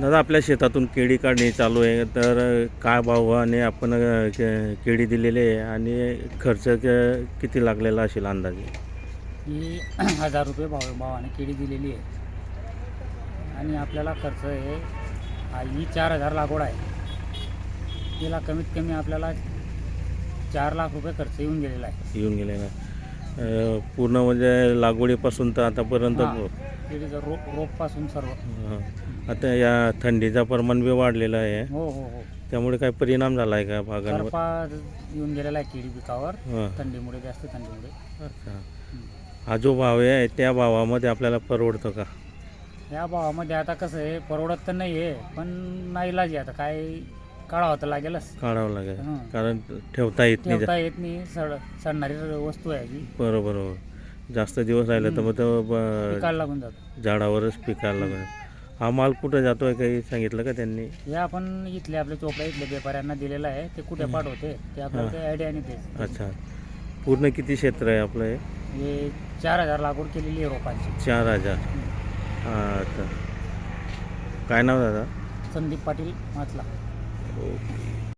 दादा आपल्या शेतातून केळी काढणी चालू आहे तर काय भावाने आपण केळी दिलेली आहे आणि खर्च क- किती लागलेला असेल अंदाजे? ही हजार रुपये भाव भावाने केळी दिलेली आहे. आणि आपल्याला खर्च आहे हा ही चार हजार लागवड आहे. तिला कमीत कमी आपल्याला चार लाख रुपये खर्च येऊन गेलेला आहे. येऊन गेलेला आहे. पूर्ण म्हणजे लागवडीपासून तर आतापर्यंत केळीचं रोप रोपपासून सर्व. हा. आता या थंडीचा प्रमाण बी वाढलेला आहे. हो हो हो. त्यामुळे काय परिणाम झाला आहे का बागांवर करपा येऊन गेलेला आहे केळी पिकावर. हां. थंडीमुळे जास्त थंडीमुळे. अच्छा. हं. हा जो भाव आहे त्या भावामध्ये आपल्याला परवडतं का? या भावामध्ये आता कसं आहे परवडत तर नाही आहे पण नाही आहे आता. काय काढावं तर लागेलच. काढावं लागेल. हां. कारण ठेवता येत नाही. ठेवता येत नाही. सड सडणारी वस्तू आहे ही बरोबर बरोबर जास्त दिवस राहिलं तर मग तो ब- पिकाला लागून जातो. झाडावरच पिकायला लागेल हा माल कुठं जातोय काही सांगितलं का त्यांनी? हे आपण इथले आपले चोपडा इथले व्यापाऱ्यांना दिलेलं आहे. ते कुठे पाठवते? ते आपल्याला हां. काही आयडिया नाही ते अच्छा. पूर्ण किती क्षेत्र आहे आपलं हे? हे चार हजार लागवड केलेली आहे रोपांची. चार हजार. अच्छा काय नाव दादा? संदीप पाटील मातला. Okay.